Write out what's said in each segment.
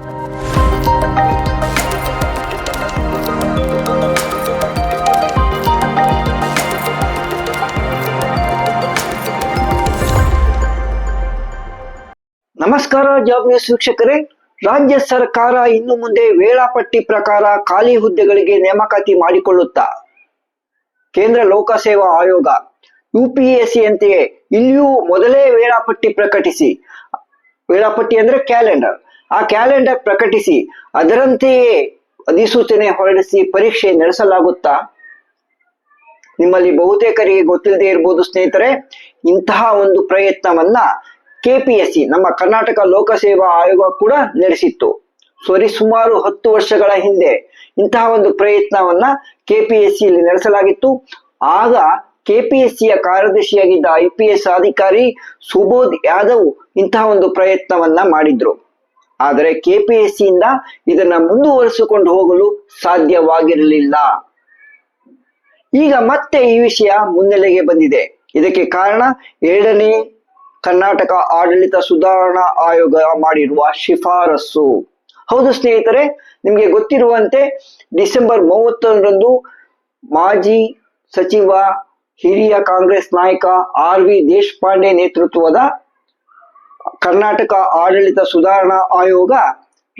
ನಮಸ್ಕಾರ job news ವೀಕ್ಷಕರೇ. ರಾಜ್ಯ ಸರ್ಕಾರ ಇನ್ನು ಮುಂದೆ ವೇಳಾಪಟ್ಟಿ ಪ್ರಕಾರ ಖಾಲಿ ಹುದ್ದೆಗಳಿಗೆ ನೇಮಕಾತಿ ಮಾಡಿಕೊಳ್ಳುತ್ತಾ? ಕೇಂದ್ರ ಲೋಕಸೇವಾ ಆಯೋಗ ಯುಪಿಎಸ್ಸಿ ಅಂತೆಯೇ ಇಲ್ಲಿಯೂ ಮೊದಲೇ ವೇಳಾಪಟ್ಟಿ ಪ್ರಕಟಿಸಿ. ವೇಳಾಪಟ್ಟಿ ಅಂದ್ರೆ ಕ್ಯಾಲೆಂಡರ್. ಆ ಕ್ಯಾಲೆಂಡರ್ ಪ್ರಕಟಿಸಿ, ಅದರಂತೆಯೇ ಅಧಿಸೂಚನೆ ಹೊರಡಿಸಿ ಪರೀಕ್ಷೆ ನಡೆಸಲಾಗುತ್ತಾ? ನಿಮ್ಮಲ್ಲಿ ಬಹುತೇಕರಿಗೆ ಗೊತ್ತಿಲ್ಲದೆ ಇರಬಹುದು ಸ್ನೇಹಿತರೆ, ಇಂತಹ ಒಂದು ಪ್ರಯತ್ನವನ್ನ ಕೆಪಿಎಸ್ಸಿ ನಮ್ಮ ಕರ್ನಾಟಕ ಲೋಕಸೇವಾ ಆಯೋಗ ಕೂಡ ನಡೆಸಿತ್ತು. ಸರಿ, ಸುಮಾರು ಹತ್ತು ವರ್ಷಗಳ ಹಿಂದೆ ಇಂತಹ ಒಂದು ಪ್ರಯತ್ನವನ್ನ ಕೆಪಿಎಸ್ ಸಿಯಲ್ಲಿ ನಡೆಸಲಾಗಿತ್ತು. ಆಗ ಕೆಪಿಎಸ್ಸಿಯ ಕಾರ್ಯದರ್ಶಿಯಾಗಿದ್ದ ಐ ಪಿ ಎಸ್ ಅಧಿಕಾರಿ ಸುಬೋಧ್ ಯಾದವ್ ಇಂತಹ ಒಂದು ಪ್ರಯತ್ನವನ್ನ ಮಾಡಿದ್ರು. ಆದರೆ ಕೆಪಿಎಸ್ ಸಿಯಿಂದ ಇದನ್ನ ಮುಂದುವರಿಸಿಕೊಂಡು ಹೋಗಲು ಸಾಧ್ಯವಾಗಿರಲಿಲ್ಲ. ಈಗ ಮತ್ತೆ ಈ ವಿಷಯ ಮುನ್ನೆಲೆಗೆ ಬಂದಿದೆ. ಇದಕ್ಕೆ ಕಾರಣ ಎರಡನೇ ಕರ್ನಾಟಕ ಆಡಳಿತ ಸುಧಾರಣಾ ಆಯೋಗ ಮಾಡಿರುವ ಶಿಫಾರಸ್ಸು ಹೌದು ಸ್ನೇಹಿತರೆ, ನಿಮಗೆ ಗೊತ್ತಿರುವಂತೆ ಡಿಸೆಂಬರ್ ಮೂವತ್ತೊಂದರಂದು ಮಾಜಿ ಸಚಿವ, ಹಿರಿಯ ಕಾಂಗ್ರೆಸ್ ನಾಯಕ ಆರ್ ವಿ ದೇಶಪಾಂಡೆ ನೇತೃತ್ವದ ಕರ್ನಾಟಕ ಆಡಳಿತ ಸುಧಾರಣಾ ಆಯೋಗ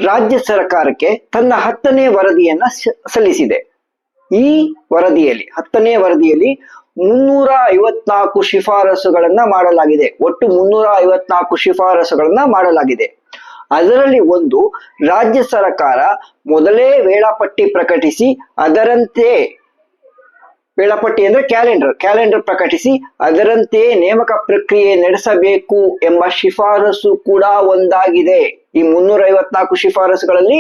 ರಾಜ್ಯ ಸರ್ಕಾರಕ್ಕೆ ತನ್ನ ಹತ್ತನೇ ವರದಿಯನ್ನ ಸಲ್ಲಿಸಿದೆ. ಈ ವರದಿಯಲ್ಲಿ, ಹತ್ತನೇ ವರದಿಯಲ್ಲಿ ಮುನ್ನೂರ ಐವತ್ನಾಲ್ಕು ಶಿಫಾರಸುಗಳನ್ನ ಮಾಡಲಾಗಿದೆ. ಒಟ್ಟು ಮುನ್ನೂರ ಐವತ್ನಾಲ್ಕು ಶಿಫಾರಸುಗಳನ್ನ ಮಾಡಲಾಗಿದೆ. ಅದರಲ್ಲಿ ಒಂದು, ರಾಜ್ಯ ಸರ್ಕಾರ ಮೊದಲೇ ವೇಳಾಪಟ್ಟಿ ಪ್ರಕಟಿಸಿ ಅದರಂತೆ ವೇಳಾಪಟ್ಟಿ ಅಂದ್ರೆ ಕ್ಯಾಲೆಂಡರ್. ಕ್ಯಾಲೆಂಡರ್ ಪ್ರಕಟಿಸಿ ಅದರಂತೆ ನೇಮಕ ಪ್ರಕ್ರಿಯೆ ನಡೆಸಬೇಕು ಎಂಬ ಶಿಫಾರಸು ಕೂಡ ಒಂದಾಗಿದೆ. ಈ ಮುನ್ನೂರ ಐವತ್ನಾಲ್ಕು ಶಿಫಾರಸುಗಳಲ್ಲಿ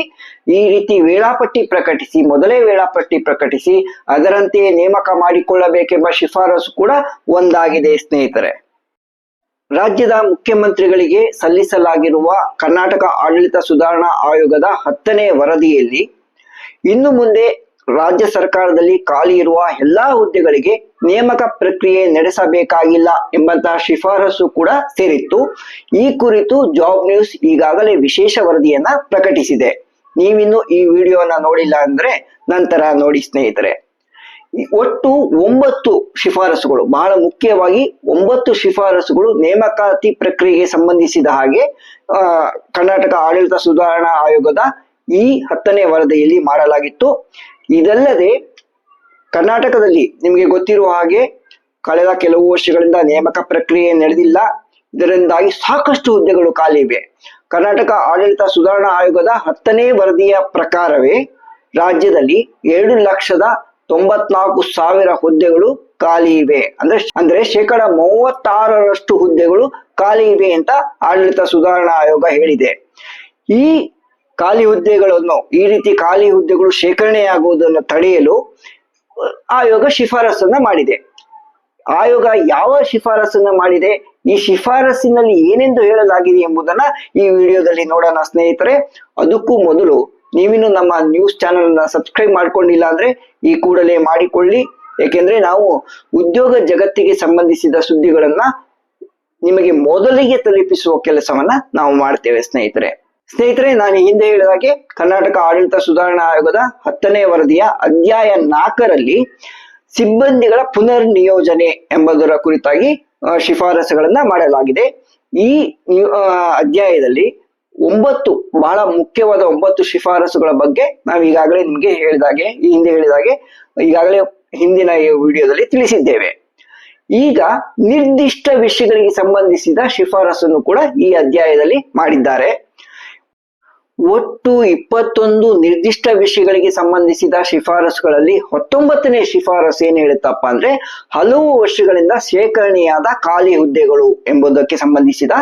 ಈ ರೀತಿ ವೇಳಾಪಟ್ಟಿ ಪ್ರಕಟಿಸಿ, ಮೊದಲೇ ವೇಳಾಪಟ್ಟಿ ಪ್ರಕಟಿಸಿ ಅದರಂತೆ ನೇಮಕ ಮಾಡಿಕೊಳ್ಳಬೇಕೆಂಬ ಶಿಫಾರಸು ಕೂಡ ಒಂದಾಗಿದೆ ಸ್ನೇಹಿತರೆ. ರಾಜ್ಯದ ಮುಖ್ಯಮಂತ್ರಿಗಳಿಗೆ ಸಲ್ಲಿಸಲಾಗಿರುವ ಕರ್ನಾಟಕ ಆಡಳಿತ ಸುಧಾರಣಾ ಆಯೋಗದ ಹತ್ತನೇ ವರದಿಯಲ್ಲಿ ಇನ್ನು ಮುಂದೆ ರಾಜ್ಯ ಸರ್ಕಾರದಲ್ಲಿ ಖಾಲಿ ಇರುವ ಎಲ್ಲಾ ಹುದ್ದೆಗಳಿಗೆ ನೇಮಕ ಪ್ರಕ್ರಿಯೆ ನಡೆಸಬೇಕಾಗಿಲ್ಲ ಎಂಬಂತಹ ಶಿಫಾರಸು ಕೂಡ ಸೇರಿತ್ತು. ಈ ಕುರಿತು ಜಾಬ್ ನ್ಯೂಸ್ ಈಗಾಗಲೇ ವಿಶೇಷ ವರದಿಯನ್ನ ಪ್ರಕಟಿಸಿದೆ. ನೀವಿನ್ನು ಈ ವಿಡಿಯೋನ ನೋಡಿಲ್ಲ ಅಂದ್ರೆ ನಂತರ ನೋಡಿ ಸ್ನೇಹಿತರೆ. ಒಟ್ಟು ಒಂಬತ್ತು ಶಿಫಾರಸುಗಳು, ಬಹಳ ಮುಖ್ಯವಾಗಿ ಒಂಬತ್ತು ಶಿಫಾರಸುಗಳು ನೇಮಕಾತಿ ಪ್ರಕ್ರಿಯೆಗೆ ಸಂಬಂಧಿಸಿದ ಹಾಗೆ ಕರ್ನಾಟಕ ಆಡಳಿತ ಸುಧಾರಣಾ ಆಯೋಗದ ಈ ಹತ್ತನೇ ವರದಿಯಲ್ಲಿ ಮಾಡಲಾಗಿತ್ತು. ಇದಲ್ಲದೆ ಕರ್ನಾಟಕದಲ್ಲಿ ನಿಮಗೆ ಗೊತ್ತಿರುವ ಹಾಗೆ ಕಳೆದ ಕೆಲವು ವರ್ಷಗಳಿಂದ ನೇಮಕ ಪ್ರಕ್ರಿಯೆ ನಡೆದಿಲ್ಲ. ಇದರಿಂದಾಗಿ ಸಾಕಷ್ಟು ಹುದ್ದೆಗಳು ಖಾಲಿ ಇವೆ. ಕರ್ನಾಟಕ ಆಡಳಿತ ಸುಧಾರಣಾ ಆಯೋಗದ ಹತ್ತನೇ ವರದಿಯ ಪ್ರಕಾರವೇ ರಾಜ್ಯದಲ್ಲಿ ಎರಡು ಲಕ್ಷದ ತೊಂಬತ್ನಾಲ್ಕು ಸಾವಿರ ಹುದ್ದೆಗಳು ಖಾಲಿ ಇವೆ. ಅಂದ್ರೆ ಅಂದ್ರೆ ಶೇಕಡ ಮೂವತ್ತಾರರಷ್ಟು ಹುದ್ದೆಗಳು ಖಾಲಿ ಇವೆ ಅಂತ ಆಡಳಿತ ಸುಧಾರಣಾ ಆಯೋಗ ಹೇಳಿದೆ. ಈ ಖಾಲಿ ಹುದ್ದೆಗಳನ್ನು, ಈ ರೀತಿ ಖಾಲಿ ಹುದ್ದೆಗಳು ಶೇಖರಣೆಯಾಗುವುದನ್ನು ತಡೆಯಲು ಆಯೋಗ ಶಿಫಾರಸನ್ನ ಮಾಡಿದೆ. ಆಯೋಗ ಯಾವ ಶಿಫಾರಸನ್ನ ಮಾಡಿದೆ? ಈ ಶಿಫಾರಸಿನಲ್ಲಿ ಏನೆಂದು ಹೇಳಲಾಗಿದೆ ಎಂಬುದನ್ನ ಈ ವಿಡಿಯೋದಲ್ಲಿ ನೋಡೋಣ ಸ್ನೇಹಿತರೆ. ಅದಕ್ಕೂ ಮೊದಲು ನೀವಿನ್ನು ನಮ್ಮ ನ್ಯೂಸ್ ಚಾನೆಲ್ ಅನ್ನ ಸಬ್ಸ್ಕ್ರೈಬ್ ಮಾಡ್ಕೊಂಡಿಲ್ಲ ಅಂದ್ರೆ ಈ ಕೂಡಲೇ ಮಾಡಿಕೊಳ್ಳಿ. ಏಕೆಂದ್ರೆ ನಾವು ಉದ್ಯೋಗ ಜಗತ್ತಿಗೆ ಸಂಬಂಧಿಸಿದ ಸುದ್ದಿಗಳನ್ನ ನಿಮಗೆ ಮೊದಲಿಗೆ ತಲುಪಿಸುವ ಕೆಲಸವನ್ನ ನಾವು ಮಾಡ್ತೇವೆ ಸ್ನೇಹಿತರೆ. ಸ್ನೇಹಿತರೆ, ನಾನು ಹಿಂದೆ ಹೇಳಿದ ಹಾಗೆ ಕರ್ನಾಟಕ ಆಡಳಿತ ಸುಧಾರಣಾ ಆಯೋಗದ ಹತ್ತನೇ ವರದಿಯ ಅಧ್ಯಾಯ ನಾಲ್ಕರಲ್ಲಿ ಸಿಬ್ಬಂದಿಗಳ ಪುನರ್ ನಿಯೋಜನೆ ಎಂಬುದರ ಕುರಿತಾಗಿ ಶಿಫಾರಸುಗಳನ್ನ ಮಾಡಲಾಗಿದೆ. ಈ ಅಧ್ಯಾಯದಲ್ಲಿ ಒಂಬತ್ತು, ಬಹಳ ಮುಖ್ಯವಾದ ಒಂಬತ್ತು ಶಿಫಾರಸುಗಳ ಬಗ್ಗೆ ನಾವು ಈಗಾಗಲೇ ನಿಮಗೆ ಹೇಳಿದಾಗೆ, ಈ ಹಿಂದೆ ಹೇಳಿದಾಗೆ, ಈಗಾಗಲೇ ಹಿಂದಿನ ವಿಡಿಯೋದಲ್ಲಿ ತಿಳಿಸಿದ್ದೇವೆ. ಈಗ ನಿರ್ದಿಷ್ಟ ವಿಷಯಗಳಿಗೆ ಸಂಬಂಧಿಸಿದ ಶಿಫಾರಸನ್ನು ಕೂಡ ಈ ಅಧ್ಯಾಯದಲ್ಲಿ ಮಾಡಿದ್ದಾರೆ. ಒಟ್ಟು ಇಪ್ಪತ್ತೊಂದು ನಿರ್ದಿಷ್ಟ ವಿಷಯಗಳಿಗೆ ಸಂಬಂಧಿಸಿದ ಶಿಫಾರಸುಗಳಲ್ಲಿ ಹತ್ತೊಂಬತ್ತನೇ ಶಿಫಾರಸು ಏನ್ ಹೇಳುತ್ತಪ್ಪ ಅಂದ್ರೆ ಹಲವು ವರ್ಷಗಳಿಂದ ಶೇಖರಣೆಯಾದ ಖಾಲಿ ಹುದ್ದೆಗಳು ಎಂಬುದಕ್ಕೆ ಸಂಬಂಧಿಸಿದ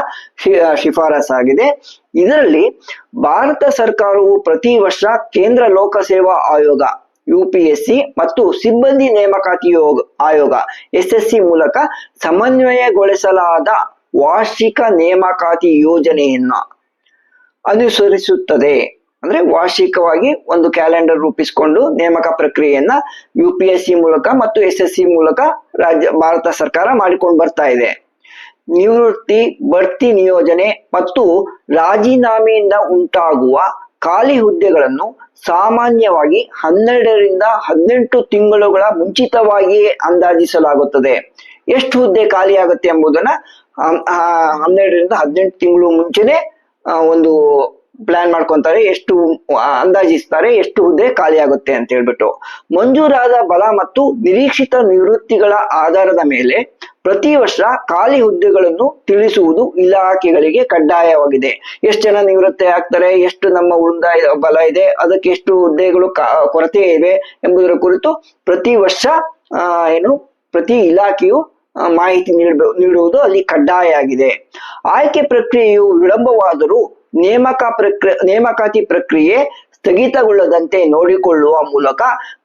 ಶಿಫಾರಸಾಗಿದೆ ಇದರಲ್ಲಿ ಭಾರತ ಸರ್ಕಾರವು ಪ್ರತಿ ವರ್ಷ ಕೇಂದ್ರ ಲೋಕಸೇವಾ ಆಯೋಗ ಯುಪಿಎಸ್ಸಿ ಮತ್ತು ಸಿಬ್ಬಂದಿ ನೇಮಕಾತಿ ಯೋಗ ಆಯೋಗ ಸಿ ಮೂಲಕ ಸಮನ್ವಯಗೊಳಿಸಲಾದ ವಾರ್ಷಿಕ ನೇಮಕಾತಿ ಯೋಜನೆಯನ್ನ ಅನುಸರಿಸುತ್ತದೆ. ಅಂದ್ರೆ ವಾರ್ಷಿಕವಾಗಿ ಒಂದು ಕ್ಯಾಲೆಂಡರ್ ರೂಪಿಸಿಕೊಂಡು ನೇಮಕ ಪ್ರಕ್ರಿಯೆಯನ್ನ ಯು ಸಿ ಮೂಲಕ ಮತ್ತು ಎಸ್ ಎಸ್ ಸಿ ಮೂಲಕ ರಾಜ್ಯ, ಭಾರತ ಸರ್ಕಾರ ಮಾಡಿಕೊಂಡು ಬರ್ತಾ ಇದೆ. ನಿವೃತ್ತಿ, ಬಡ್ತಿ ನಿಯೋಜನೆ ಮತ್ತು ರಾಜೀನಾಮೆಯಿಂದ ಉಂಟಾಗುವ ಖಾಲಿ ಹುದ್ದೆಗಳನ್ನು ಸಾಮಾನ್ಯವಾಗಿ ಹನ್ನೆರಡರಿಂದ ಹದಿನೆಂಟು ತಿಂಗಳುಗಳ ಮುಂಚಿತವಾಗಿಯೇ ಅಂದಾಜಿಸಲಾಗುತ್ತದೆ. ಎಷ್ಟು ಹುದ್ದೆ ಖಾಲಿ ಆಗುತ್ತೆ ಎಂಬುದನ್ನ ಹನ್ನೆರಡರಿಂದ ಹದಿನೆಂಟು ತಿಂಗಳು ಮುಂಚೆನೆ ಒಂದು ಪ್ಲಾನ್ ಮಾಡ್ಕೊಂತಾರೆ, ಎಷ್ಟು ಅಂದಾಜಿಸ್ತಾರೆ ಎಷ್ಟು ಹುದ್ದೆ ಖಾಲಿ ಆಗುತ್ತೆ ಅಂತ ಹೇಳ್ಬಿಟ್ಟು. ಮಂಜೂರಾದ ಬಲ ಮತ್ತು ನಿರೀಕ್ಷಿತ ನಿವೃತ್ತಿಗಳ ಆಧಾರದ ಮೇಲೆ ಪ್ರತಿ ವರ್ಷ ಖಾಲಿ ಹುದ್ದೆಗಳನ್ನು ತಿಳಿಸುವುದು ಇಲಾಖೆಗಳಿಗೆ ಕಡ್ಡಾಯವಾಗಿದೆ. ಎಷ್ಟು ಜನ ನಿವೃತ್ತಿ ಆಗ್ತಾರೆ, ಎಷ್ಟು ನಮ್ಮ ಉಳಿದ ಬಲ ಇದೆ, ಅದಕ್ಕೆ ಎಷ್ಟು ಹುದ್ದೆಗಳು ಕೊರತೆ ಇವೆ ಎಂಬುದರ ಕುರಿತು ಪ್ರತಿ ವರ್ಷ ಏನು, ಪ್ರತಿ ಇಲಾಖೆಯು ಮಾಹಿತಿ ನೀಡುವುದು ಅಲ್ಲಿ ಕಡ್ಡಾಯ ಆಗಿದೆ. ಆಯ್ಕೆ ಪ್ರಕ್ರಿಯೆಯು ವಿಳಂಬವಾದರೂ ನೇಮಕ ಪ್ರಕ್ರಿಯೆ ನೇಮಕಾತಿ ಪ್ರಕ್ರಿಯೆ ಸ್ಥಗಿತಗೊಳ್ಳದಂತೆ ನೋಡಿಕೊಳ್ಳುವ ಮೂಲಕ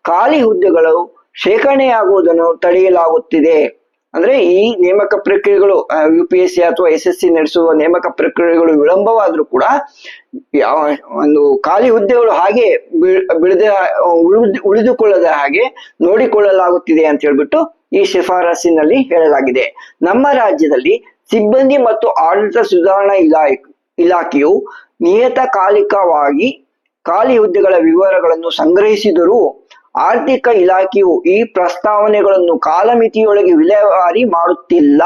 ಖಾಲಿ ಹುದ್ದೆಗಳು ಶೇಖರಣೆಯಾಗುವುದನ್ನು ತಡೆಯಲಾಗುತ್ತಿದೆ. ಅಂದ್ರೆ ಈ ನೇಮಕ ಪ್ರಕ್ರಿಯೆಗಳು ಯು ಪಿ ಎಸ್ ಸಿ ಅಥವಾ ಎಸ್ ಎಸ್ ಸಿ ನಡೆಸುವ ನೇಮಕ ಪ್ರಕ್ರಿಯೆಗಳು ವಿಳಂಬವಾದರೂ ಕೂಡ ಒಂದು ಖಾಲಿ ಹುದ್ದೆಗಳು ಹಾಗೆ ಬಿಡದೆ ಉಳಿದು, ಉಳಿದುಕೊಳ್ಳದ ಹಾಗೆ ನೋಡಿಕೊಳ್ಳಲಾಗುತ್ತಿದೆ ಅಂತ ಹೇಳ್ಬಿಟ್ಟು ಈ ಶಿಫಾರಸಿನಲ್ಲಿ ಹೇಳಲಾಗಿದೆ. ನಮ್ಮ ರಾಜ್ಯದಲ್ಲಿ ಸಿಬ್ಬಂದಿ ಮತ್ತು ಆಡಳಿತ ಸುಧಾರಣಾ ಇಲಾ ಇಲಾಖೆಯು ನಿಯತಕಾಲಿಕವಾಗಿ ಖಾಲಿ ಹುದ್ದೆಗಳ ವಿವರಗಳನ್ನು ಸಂಗ್ರಹಿಸಿದರೂ ಆರ್ಥಿಕ ಇಲಾಖೆಯು ಈ ಪ್ರಸ್ತಾವನೆಗಳನ್ನು ಕಾಲಮಿತಿಯೊಳಗೆ ವಿಲೇವಾರಿ ಮಾಡುತ್ತಿಲ್ಲ.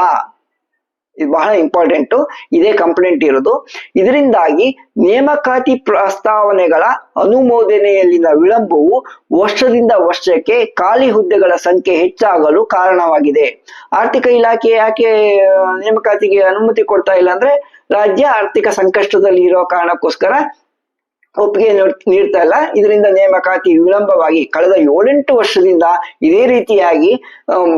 ಇದು ಬಹಳ ಇಂಪಾರ್ಟೆಂಟ್ ಇದೇ ಕಂಪ್ಲೇಂಟ್ ಇರೋದು. ಇದರಿಂದಾಗಿ ನೇಮಕಾತಿ ಪ್ರಸ್ತಾವನೆಗಳ ಅನುಮೋದನೆಯಲ್ಲಿನ ವಿಳಂಬವು ವರ್ಷದಿಂದ ವರ್ಷಕ್ಕೆ ಖಾಲಿ ಹುದ್ದೆಗಳ ಸಂಖ್ಯೆ ಹೆಚ್ಚಾಗಲು ಕಾರಣವಾಗಿದೆ. ಆರ್ಥಿಕ ಇಲಾಖೆ ಯಾಕೆ ನೇಮಕಾತಿಗೆ ಅನುಮತಿ ಕೊಡ್ತಾ ಇಲ್ಲ ಅಂದ್ರೆ ರಾಜ್ಯ ಆರ್ಥಿಕ ಸಂಕಷ್ಟದಲ್ಲಿ ಇರೋ ಕಾರಣಕ್ಕೋಸ್ಕರ ಒಪ್ಪಿಗೆ ನೀಡ್- ನೀಡ್ತಾ ಇಲ್ಲ. ಇದರಿಂದ ನೇಮಕಾತಿ ವಿಳಂಬವಾಗಿ ಕಳೆದ ಏಳೆಂಟು ವರ್ಷದಿಂದ ಇದೇ ರೀತಿಯಾಗಿ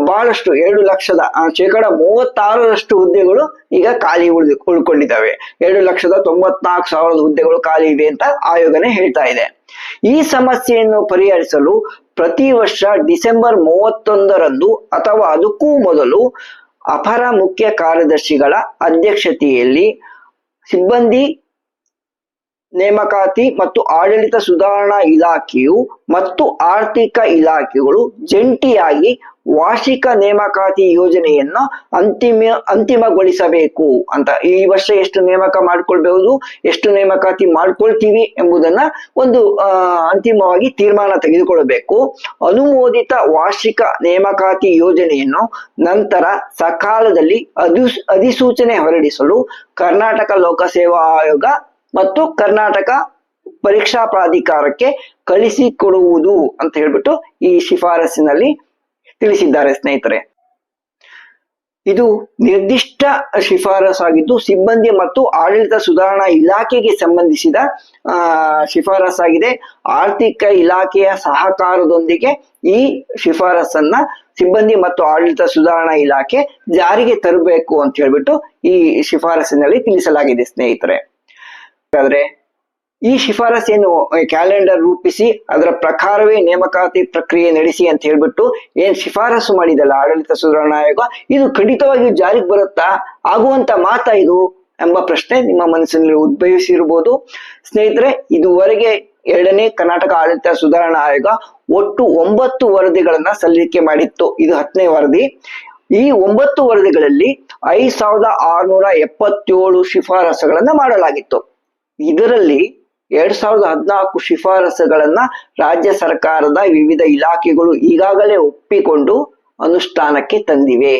ಬಹಳಷ್ಟು ಎರಡು ಲಕ್ಷದ ಶೇಕಡ ಮೂವತ್ತಾರರಷ್ಟು ಹುದ್ದೆಗಳು ಈಗ ಖಾಲಿ ಉಳಿದು, ಉಳ್ಕೊಂಡಿದ್ದಾವೆ. ಎರಡು ಲಕ್ಷದ ತೊಂಬತ್ನಾಲ್ಕು ಸಾವಿರದ ಹುದ್ದೆಗಳು ಖಾಲಿ ಇವೆ ಅಂತ ಆಯೋಗನೇ ಹೇಳ್ತಾ ಇದೆ. ಈ ಸಮಸ್ಯೆಯನ್ನು ಪರಿಹರಿಸಲು ಪ್ರತಿ ವರ್ಷ ಡಿಸೆಂಬರ್ ಮೂವತ್ತೊಂದರಂದು ಅಥವಾ ಅದಕ್ಕೂ ಮೊದಲು ಅಪರ ಮುಖ್ಯ ಕಾರ್ಯದರ್ಶಿಗಳ ಅಧ್ಯಕ್ಷತೆಯಲ್ಲಿ ಸಿಬ್ಬಂದಿ ನೇಮಕಾತಿ ಮತ್ತು ಆಡಳಿತ ಸುಧಾರಣಾ ಇಲಾಖೆಯು ಮತ್ತು ಆರ್ಥಿಕ ಇಲಾಖೆಗಳು ಜಂಟಿಯಾಗಿ ವಾರ್ಷಿಕ ನೇಮಕಾತಿ ಯೋಜನೆಯನ್ನು ಅಂತಿಮ, ಅಂತಿಮಗೊಳಿಸಬೇಕು ಅಂತ. ಈ ವರ್ಷ ಎಷ್ಟು ನೇಮಕ ಮಾಡ್ಕೊಳ್ಬಹುದು, ಎಷ್ಟು ನೇಮಕಾತಿ ಮಾಡ್ಕೊಳ್ತೀವಿ ಎಂಬುದನ್ನ ಒಂದು ಅಂತಿಮವಾಗಿ ತೀರ್ಮಾನ ತೆಗೆದುಕೊಳ್ಳಬೇಕು. ಅನುಮೋದಿತ ವಾರ್ಷಿಕ ನೇಮಕಾತಿ ಯೋಜನೆಯನ್ನು ನಂತರ ಸಕಾಲದಲ್ಲಿ ಅಧಿ ಅಧಿಸೂಚನೆ ಹೊರಡಿಸಲು ಕರ್ನಾಟಕ ಲೋಕಸೇವಾ ಆಯೋಗ ಮತ್ತು ಕರ್ನಾಟಕ ಪರೀಕ್ಷಾ ಪ್ರಾಧಿಕಾರಕ್ಕೆ ಕಳಿಸಿಕೊಡುವುದು ಅಂತ ಹೇಳ್ಬಿಟ್ಟು ಈ ಶಿಫಾರಸಿನಲ್ಲಿ ತಿಳಿಸಿದ್ದಾರೆ ಸ್ನೇಹಿತರೆ. ಇದು ನಿರ್ದಿಷ್ಟ ಶಿಫಾರಸಾಗಿದ್ದು ಸಿಬ್ಬಂದಿ ಮತ್ತು ಆಡಳಿತ ಸುಧಾರಣಾ ಇಲಾಖೆಗೆ ಸಂಬಂಧಿಸಿದ, ಆ ಶಿಫಾರಸಾಗಿದೆ ಆರ್ಥಿಕ ಇಲಾಖೆಯ ಸಹಕಾರದೊಂದಿಗೆ ಈ ಶಿಫಾರಸನ್ನ ಸಿಬ್ಬಂದಿ ಮತ್ತು ಆಡಳಿತ ಸುಧಾರಣಾ ಇಲಾಖೆ ಜಾರಿಗೆ ತರಬೇಕು ಅಂತ ಹೇಳ್ಬಿಟ್ಟು ಈ ಶಿಫಾರಸಿನಲ್ಲಿ ತಿಳಿಸಲಾಗಿದೆ ಸ್ನೇಹಿತರೆ. ಹಾಗಾದ್ರೆ ಈ ಶಿಫಾರಸೇನು ಕ್ಯಾಲೆಂಡರ್ ರೂಪಿಸಿ, ಅದರ ಪ್ರಕಾರವೇ ನೇಮಕಾತಿ ಪ್ರಕ್ರಿಯೆ ನಡೆಸಿ ಅಂತ ಹೇಳ್ಬಿಟ್ಟು ಏನ್ ಶಿಫಾರಸು ಮಾಡಿದಲ್ಲ ಆಡಳಿತ ಸುಧಾರಣಾ ಆಯೋಗ ಇದು ಖಂಡಿತವಾಗಿಯೂ ಜಾರಿಗೆ ಬರುತ್ತಾ? ಆಗುವಂತ ಮಾತಾ ಇದು ಎಂಬ ಪ್ರಶ್ನೆ ನಿಮ್ಮ ಮನಸ್ಸಿನಲ್ಲಿ ಉದ್ಭವಿಸಿರ್ಬೋದು ಸ್ನೇಹಿತರೆ, ಇದುವರೆಗೆ ಎರಡನೇ ಕರ್ನಾಟಕ ಆಡಳಿತ ಸುಧಾರಣಾ ಆಯೋಗ ಒಟ್ಟು ಒಂಬತ್ತು ವರದಿಗಳನ್ನ ಸಲ್ಲಿಕೆ ಮಾಡಿತ್ತು. ಇದು ಹತ್ತನೇ ವರದಿ. ಈ ಒಂಬತ್ತು ವರದಿಗಳಲ್ಲಿ ಐದ್ ಸಾವಿರದ ಆರ್ನೂರ ಎಪ್ಪತ್ತೇಳು ಶಿಫಾರಸುಗಳನ್ನ ಮಾಡಲಾಗಿತ್ತು. ಇದರಲ್ಲಿ ಎರಡ್ ಸಾವಿರದ ಹದಿನಾಲ್ಕು ಶಿಫಾರಸುಗಳನ್ನ ರಾಜ್ಯ ಸರ್ಕಾರದ ವಿವಿಧ ಇಲಾಖೆಗಳು ಈಗಾಗಲೇ ಒಪ್ಪಿಕೊಂಡು ಅನುಷ್ಠಾನಕ್ಕೆ ತಂದಿವೆ.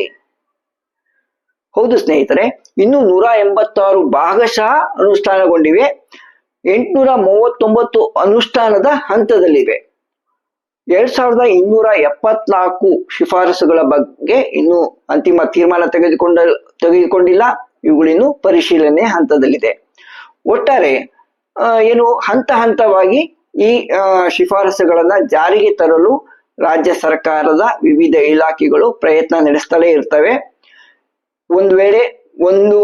ಹೌದು ಸ್ನೇಹಿತರೆ, ಇನ್ನು ನೂರ ಎಂಬತ್ತಾರು ಭಾಗಶಃ ಅನುಷ್ಠಾನಗೊಂಡಿವೆ. ಎಂಟುನೂರ ಮೂವತ್ತೊಂಬತ್ತು ಅನುಷ್ಠಾನದ ಹಂತದಲ್ಲಿವೆ. ಎರಡ್ ಸಾವಿರದ ಇನ್ನೂರ ಎಪ್ಪತ್ನಾಲ್ಕು ಶಿಫಾರಸುಗಳ ಬಗ್ಗೆ ಇನ್ನು ಅಂತಿಮ ತೀರ್ಮಾನ ತೆಗೆದುಕೊಂಡ, ತೆಗೆದುಕೊಂಡಿಲ್ಲ. ಇವುಗಳಿನ್ನು ಪರಿಶೀಲನೆ ಹಂತದಲ್ಲಿದೆ. ಒಟ್ಟಾರೆ ಏನು ಹಂತ ಹಂತವಾಗಿ ಈ ಶಿಫಾರಸುಗಳನ್ನ ಜಾರಿಗೆ ತರಲು ರಾಜ್ಯ ಸರ್ಕಾರದ ವಿವಿಧ ಇಲಾಖೆಗಳು ಪ್ರಯತ್ನ ನಡೆಸ್ತಲೇ ಇರ್ತವೆ. ಒಂದು ವೇಳೆ ಒಂದು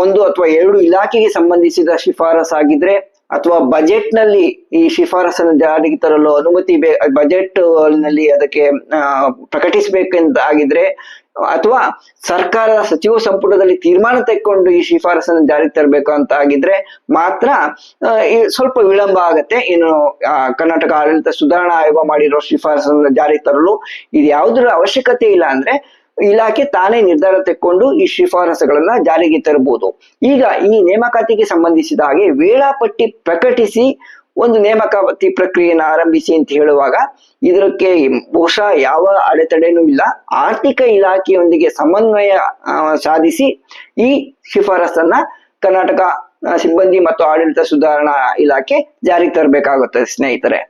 ಒಂದು ಅಥವಾ ಎರಡು ಇಲಾಖೆಗೆ ಸಂಬಂಧಿಸಿದ ಶಿಫಾರಸಾಗಿದ್ರೆ ಅಥವಾ ಬಜೆಟ್ನಲ್ಲಿ ಈ ಶಿಫಾರಸನ್ನು ಜಾರಿಗೆ ತರಲು ಅನುಮತಿ ಬೇ ಬಜೆಟ್ನಲ್ಲಿ ಅದಕ್ಕೆ ಪ್ರಕಟಿಸಬೇಕಂತ ಆಗಿದ್ರೆ ಅಥವಾ ಸರ್ಕಾರದ ಸಚಿವ ಸಂಪುಟದಲ್ಲಿ ತೀರ್ಮಾನ ತೆಕ್ಕೊಂಡು ಈ ಶಿಫಾರಸನ್ನು ಜಾರಿಗೆ ತರಬೇಕು ಅಂತ ಆಗಿದ್ರೆ ಮಾತ್ರ ಸ್ವಲ್ಪ ವಿಳಂಬ ಆಗತ್ತೆ. ಇನ್ನು ಕರ್ನಾಟಕ ಆಡಳಿತ ಸುಧಾರಣಾ ಆಯೋಗ ಮಾಡಿರೋ ಶಿಫಾರಸನ್ನು ಜಾರಿಗೆ ತರಲು ಇದು ಯಾವುದರ ಅವಶ್ಯಕತೆ ಇಲ್ಲ ಅಂದ್ರೆ ಇಲಾಖೆ ತಾನೇ ನಿರ್ಧಾರ ತೆಕ್ಕೊಂಡು ಈ ಶಿಫಾರಸುಗಳನ್ನ ಜಾರಿಗೆ ತರಬಹುದು. ಈಗ ಈ ನೇಮಕಾತಿಗೆ ಸಂಬಂಧಿಸಿದ ಹಾಗೆ ವೇಳಾಪಟ್ಟಿ ಪ್ರಕಟಿಸಿ ಒಂದು ನೇಮಕಾತಿ ಪ್ರಕ್ರಿಯೆಯನ್ನು ಆರಂಭಿಸಿ ಅಂತ ಹೇಳುವಾಗ ಇದಕ್ಕೆ ಬಹುಶಃ ಯಾವ ಅಡೆತಡೆನೂ ಇಲ್ಲ. ಆರ್ಥಿಕ ಇಲಾಖೆಯೊಂದಿಗೆ ಸಮನ್ವಯ ಸಾಧಿಸಿ ಈ ಶಿಫಾರಸನ್ನ ಕರ್ನಾಟಕ ಸಿಬ್ಬಂದಿ ಮತ್ತು ಆಡಳಿತ ಸುಧಾರಣಾ ಇಲಾಖೆ ಜಾರಿಗೆ ತರಬೇಕಾಗುತ್ತದೆ ಸ್ನೇಹಿತರೆ.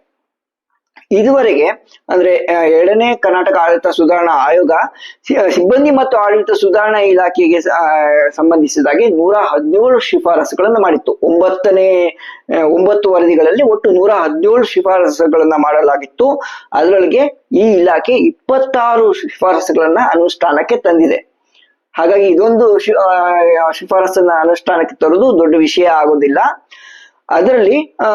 ಇದುವರೆಗೆ ಅಂದ್ರೆ ಎರಡನೇ ಕರ್ನಾಟಕ ಆಡಳಿತ ಸುಧಾರಣಾ ಆಯೋಗ ಸಿಬ್ಬಂದಿ ಮತ್ತು ಆಡಳಿತ ಸುಧಾರಣಾ ಇಲಾಖೆಗೆ ಸಂಬಂಧಿಸಿದಾಗಿ ನೂರ ಹದಿನೇಳು ಶಿಫಾರಸುಗಳನ್ನು ಮಾಡಿತ್ತು. ಒಂಬತ್ತನೇ ಒಂಬತ್ತು ವರದಿಗಳಲ್ಲಿ ಒಟ್ಟು ನೂರ ಹದಿನೇಳು ಶಿಫಾರಸುಗಳನ್ನ ಮಾಡಲಾಗಿತ್ತು. ಅದರೊಳಗೆ ಈ ಇಲಾಖೆ ಇಪ್ಪತ್ತಾರು ಶಿಫಾರಸುಗಳನ್ನ ಅನುಷ್ಠಾನಕ್ಕೆ ತಂದಿದೆ. ಹಾಗಾಗಿ ಇದೊಂದು ಶಿಫಾರಸನ್ನ ಅನುಷ್ಠಾನಕ್ಕೆ ತರುವುದು ದೊಡ್ಡ ವಿಷಯ ಆಗೋದಿಲ್ಲ. ಅದರಲ್ಲಿ, ಆ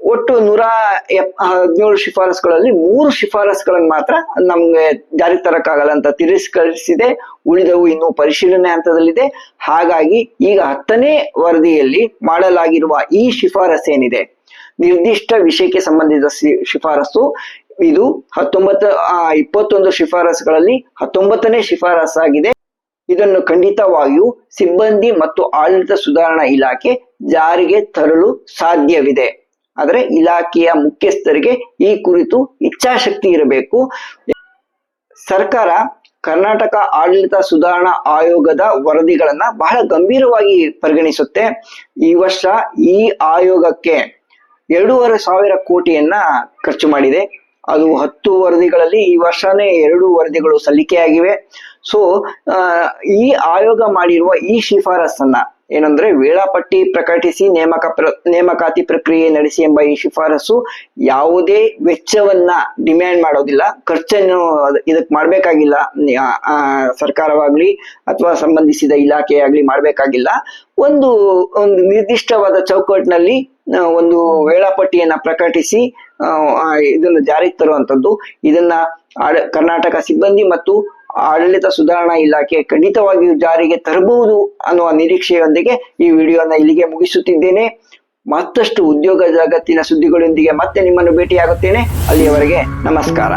ಒಟ್ಟು ನೂರ ಎಪ್ ಹದಿನೇಳು ಶಿಫಾರಸುಗಳಲ್ಲಿ ಮೂರು ಶಿಫಾರಸುಗಳನ್ನು ಮಾತ್ರ ನಮ್ಗೆ ಜಾರಿ ತರಕ್ಕಾಗಲ್ಲ ಅಂತ ತಿರಸ್ಕರಿಸಿದೆ. ಉಳಿದವು ಇನ್ನೂ ಪರಿಶೀಲನೆ ಹಂತದಲ್ಲಿದೆ. ಹಾಗಾಗಿ ಈಗ ಹತ್ತನೇ ವರದಿಯಲ್ಲಿ ಮಾಡಲಾಗಿರುವ ಈ ಶಿಫಾರಸು ಏನಿದೆ? ನಿರ್ದಿಷ್ಟ ವಿಷಯಕ್ಕೆ ಸಂಬಂಧಿಸಿದ ಶಿಫಾರಸು. ಇದು ಹತ್ತೊಂಬತ್ತು ಇಪ್ಪತ್ತೊಂದು ಶಿಫಾರಸುಗಳಲ್ಲಿ ಹತ್ತೊಂಬತ್ತನೇ ಶಿಫಾರಸಾಗಿದೆ. ಇದನ್ನು ಖಂಡಿತವಾಗಿಯೂ ಸಿಬ್ಬಂದಿ ಮತ್ತು ಆಡಳಿತ ಸುಧಾರಣಾ ಇಲಾಖೆ ಜಾರಿಗೆ ತರಲು ಸಾಧ್ಯವಿದೆ. ಆದರೆ ಇಲಾಖೆಯ ಮುಖ್ಯಸ್ಥರಿಗೆ ಈ ಕುರಿತು ಇಚ್ಛಾಶಕ್ತಿ ಇರಬೇಕು. ಸರ್ಕಾರ ಕರ್ನಾಟಕ ಆಡಳಿತ ಸುಧಾರಣಾ ಆಯೋಗದ ವರದಿಗಳನ್ನ ಬಹಳ ಗಂಭೀರವಾಗಿ ಪರಿಗಣಿಸುತ್ತೆ. ಈ ವರ್ಷ ಈ ಆಯೋಗಕ್ಕೆ ಎರಡೂವರೆ ಸಾವಿರ ಕೋಟಿಯನ್ನ ಖರ್ಚು ಮಾಡಿದೆ. ಅದು ಹತ್ತು ವರದಿಗಳಲ್ಲಿ ಈ ವರ್ಷನೇ ಎರಡು ವರದಿಗಳು ಸಲ್ಲಿಕೆಯಾಗಿವೆ. ಸೊ ಈ ಆಯೋಗ ಮಾಡಿರುವ ಈ ಶಿಫಾರಸನ್ನ ಏನಂದ್ರೆ ವೇಳಾಪಟ್ಟಿ ಪ್ರಕಟಿಸಿ ನೇಮಕ ಪ್ರ, ನೇಮಕಾತಿ ಪ್ರಕ್ರಿಯೆ ನಡೆಸಿ ಎಂಬ ಈ ಶಿಫಾರಸು ಯಾವುದೇ ವೆಚ್ಚವನ್ನ ಡಿಮ್ಯಾಂಡ್ ಮಾಡೋದಿಲ್ಲ. ಖರ್ಚನ್ನು ಇದಕ್ ಮಾಡ್ಬೇಕಾಗಿಲ್ಲ. ಸರ್ಕಾರವಾಗ್ಲಿ ಅಥವಾ ಸಂಬಂಧಿಸಿದ ಇಲಾಖೆಯಾಗ್ಲಿ ಮಾಡ್ಬೇಕಾಗಿಲ್ಲ. ಒಂದು ಒಂದು ನಿರ್ದಿಷ್ಟವಾದ ಚೌಕಟ್ಟಿನಲ್ಲಿ ಒಂದು ವೇಳಾಪಟ್ಟಿಯನ್ನ ಪ್ರಕಟಿಸಿ ಇದನ್ನು ಜಾರಿಗೆ ತರುವಂತದ್ದು ಇದನ್ನ ಕರ್ನಾಟಕ ಸಿಬ್ಬಂದಿ ಮತ್ತು ಆಡಳಿತ ಸುಧಾರಣಾ ಇಲಾಖೆ ಖಂಡಿತವಾಗಿಯೂ ಜಾರಿಗೆ ತರಬಹುದು ಅನ್ನುವ ನಿರೀಕ್ಷೆಯೊಂದಿಗೆ ಈ ವಿಡಿಯೋನ ಇಲ್ಲಿಗೆ ಮುಗಿಸುತ್ತಿದ್ದೇನೆ. ಮತ್ತಷ್ಟು ಉದ್ಯೋಗ ಜಗತ್ತಿನ ಸುದ್ದಿಗಳೊಂದಿಗೆ ಮತ್ತೆ ನಿಮ್ಮನ್ನು ಭೇಟಿಯಾಗುತ್ತೇನೆ. ಅಲ್ಲಿಯವರೆಗೆ ನಮಸ್ಕಾರ.